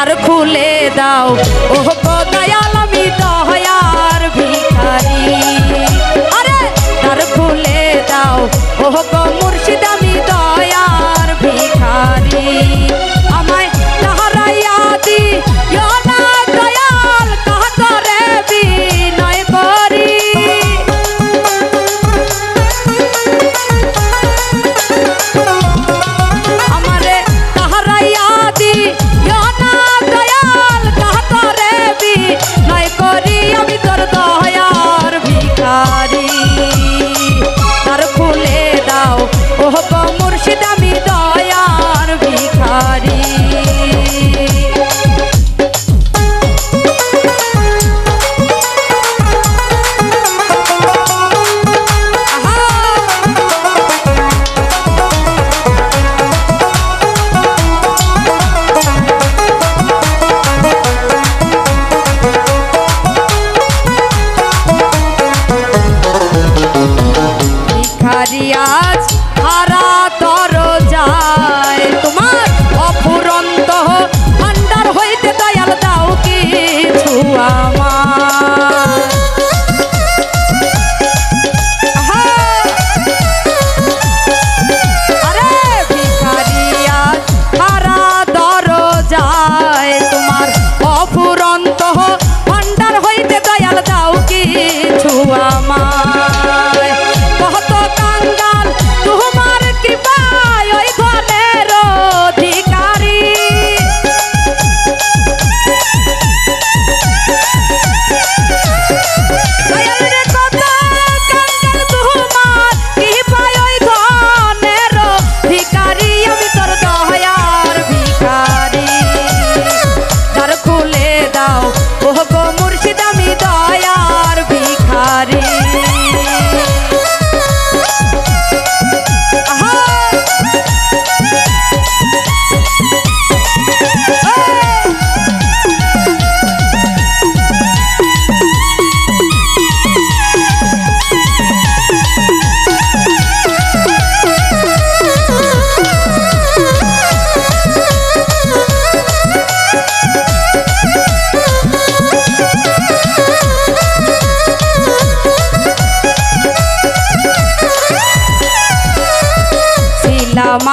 দ্বার খুলে দাও। ও খোদা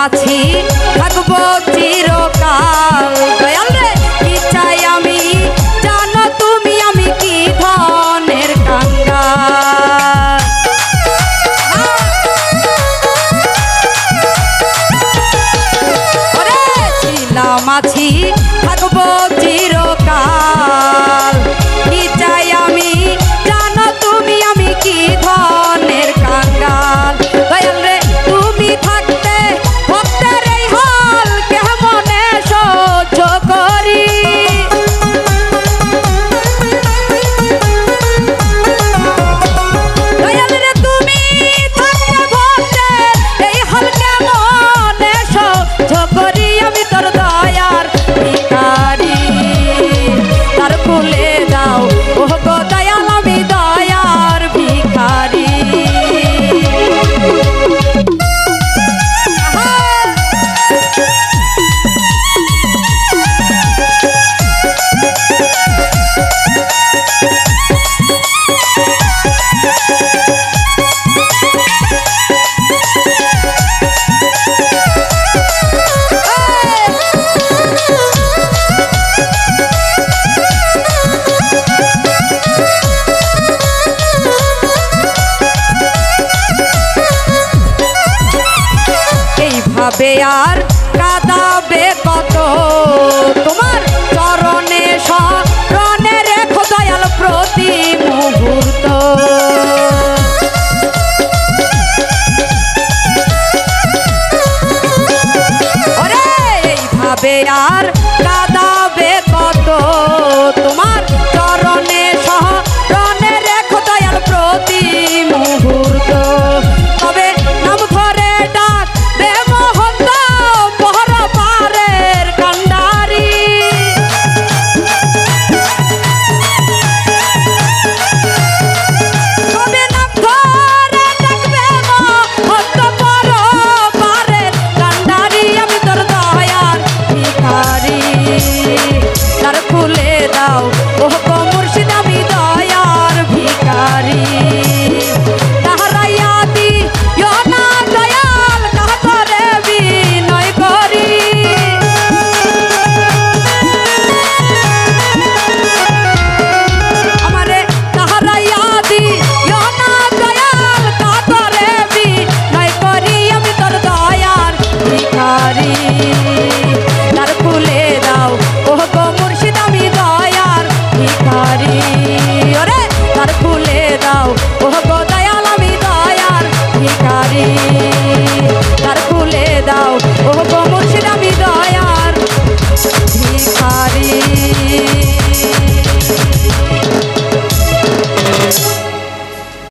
কাছে আর কাদাবে কত? তোমার চরণে স্মরণে রেখো দয়াল প্রতি মুহূর্ত। আর কাদাবে কত? তোমার